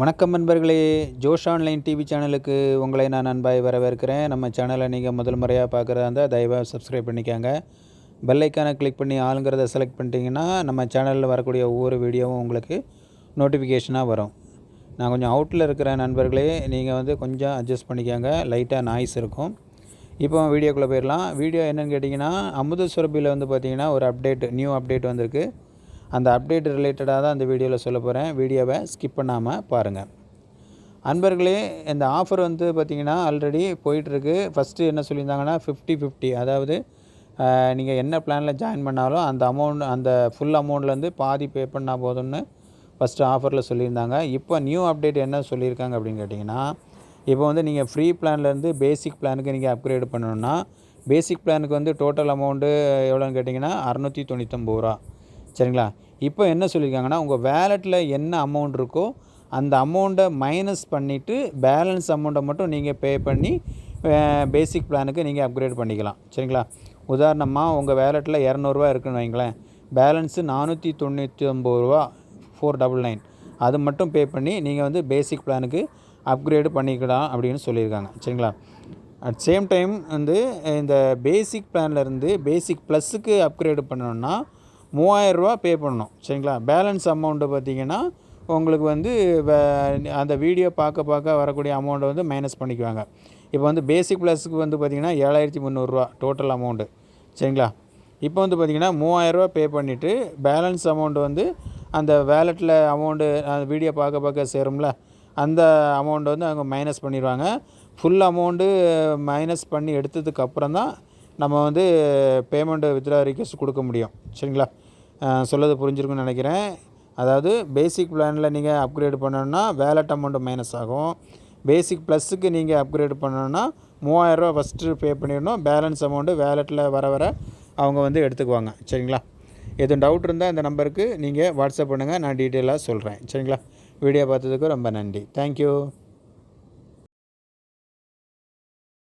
வணக்கம் நண்பர்களே. ஜோஷ் online TV சேனலுக்கு உங்களை நான் அன்பாய் வரவேற்கிறேன். நம்ம சேனலை நீங்கள் முதல் முறையாக பார்க்குறதா இருந்தால் தயவாக சப்ஸ்கிரைப் பண்ணிக்கோங்க. பெல்லைக்கானை கிளிக் பண்ணி ஆளுங்கிறத செலக்ட் பண்ணிட்டீங்கன்னா நம்ம சேனலில் வரக்கூடிய ஒவ்வொரு வீடியோவும் உங்களுக்கு நோட்டிஃபிகேஷனாக வரும். நான் கொஞ்சம் அவுட்டில் இருக்கிற நண்பர்களே நீங்கள் வந்து கொஞ்சம் அட்ஜஸ்ட் பண்ணிக்கோங்க. லைட்டாக நாய்ஸ் இருக்கும். இப்போ வீடியோக்குள்ளே போயிடலாம். வீடியோ என்னென்னு கேட்டிங்கன்னா அமுத சுரபியில் வந்து பார்த்திங்கன்னா ஒரு அப்டேட் நியூ அப்டேட் வந்திருக்கு. அந்த அப்டேட் ரிலேட்டடாக தான் அந்த வீடியோவில் சொல்ல போகிறேன் வீடியோவை ஸ்கிப் பண்ணாமல் பாருங்கள் அன்பர்களே இந்த ஆஃபர் வந்து பார்த்திங்கன்னா ஆல்ரெடி போயிட்டுருக்கு. ஃபஸ்ட்டு என்ன சொல்லியிருந்தாங்கன்னா ஃபிஃப்டி ஃபிஃப்டி அதாவது நீங்கள் என்ன பிளானில் ஜாயின் பண்ணாலும் அந்த அமௌண்ட் அந்த ஃபுல் அமௌண்ட்லேருந்து பாதி பே பண்ணால் போதும்னு ஃபஸ்ட்டு ஆஃபரில் சொல்லியிருந்தாங்க. இப்போ நியூ அப்டேட் என்ன சொல்லியிருக்காங்க அப்படின்னு கேட்டிங்கன்னா இப்போ வந்து நீங்கள் ஃப்ரீ பிளான்லேருந்து பேசிக் பிளானுக்கு நீங்கள் அப்கிரேட் பண்ணணுன்னா பேசிக் பிளானுக்கு வந்து டோட்டல் அமௌண்ட்டு எவ்வளோன்னு கேட்டிங்கன்னா அறநூற்றி தொண்ணூற்றம்பது ரூபா. சரிங்களா? இப்போ என்ன சொல்லியிருக்காங்கன்னா உங்கள் வேலெட்டில் என்ன அமௌண்ட் இருக்கோ அந்த அமௌண்ட்டை மைனஸ் பண்ணிவிட்டு பேலன்ஸ் அமௌண்ட்டை மட்டும் நீங்கள் பே பண்ணி பேசிக் பிளானுக்கு நீங்கள் அப்கிரேட் பண்ணிக்கலாம். சரிங்களா? உதாரணமாக உங்கள் வேலெட்டில் இரநூறுவா இருக்குன்னு வைங்களேன். பேலன்ஸு நானூற்றி தொண்ணூற்றி ஒம்பது ரூபா ஃபோர் டபுள் நைன் அது மட்டும் பே பண்ணி நீங்கள் வந்து பேசிக் பிளானுக்கு அப்கிரேடு பண்ணிக்கலாம் அப்படின்னு சொல்லியிருக்காங்க. சரிங்களா? அட் சேம் டைம் வந்து இந்த பேசிக் பிளான்லேருந்து பேசிக் ப்ளஸ்ஸுக்கு அப்கிரேடு பண்ணணுன்னா மூவாயிரரூவா பே பண்ணணும் சரிங்களா? பேலன்ஸ் அமௌண்ட்டு பார்த்திங்கன்னா உங்களுக்கு வந்து அந்த வீடியோ பார்க்க பார்க்க வரக்கூடிய அமௌண்ட்டை வந்து மைனஸ் பண்ணிக்குவாங்க. இப்போ வந்து பேசிக் ப்ளஸுக்கு வந்து பார்த்திங்கன்னா ஏழாயிரத்தி முந்நூறுரூவா டோட்டல் அமௌண்ட்டு சரிங்களா? இப்போ வந்து பார்த்திங்கன்னா மூவாயிரரூவா பே பண்ணிவிட்டு பேலன்ஸ் அமௌண்ட்டு வந்து அந்த வேலெட்டில் அமௌண்ட்டு அந்த வீடியோ பார்க்க பார்க்க சேரும்ல அந்த அமௌண்ட்டை வந்து அவங்க மைனஸ் பண்ணிடுவாங்க. ஃபுல் அமௌண்ட்டு மைனஸ் பண்ணி எடுத்ததுக்கு அப்புறம் தான் நம்ம வந்து பேமெண்ட்டு வித்ரா ரிக்வஸ்ட் கொடுக்க முடியும். சரிங்களா? சொல்லது புரிஞ்சிருக்குன்னு நினைக்கிறேன். அதாவது பேசிக் பிளானில் நீங்கள் அப்கிரேட் பண்ணணுன்னா வேலட் அமௌண்ட்டு மைனஸ் ஆகும். பேசிக் ப்ளஸ்ஸுக்கு நீங்கள் அப்கிரேட் பண்ணணுன்னா மூவாயிரரூவா ஃபஸ்ட்டு பே பண்ணிடணும். பேலன்ஸ் அமௌண்ட்டு வேலெட்டில் வர வர அவங்க வந்து எடுத்துக்குவாங்க. சரிங்களா? எதுவும் டவுட் இருந்தால் இந்த நம்பருக்கு நீங்கள் வாட்ஸ்அப் பண்ணுங்கள் நான் டீட்டெயிலாக சொல்கிறேன் சரிங்களா? வீடியோ பார்த்ததுக்கு ரொம்ப நன்றி. தேங்க்யூ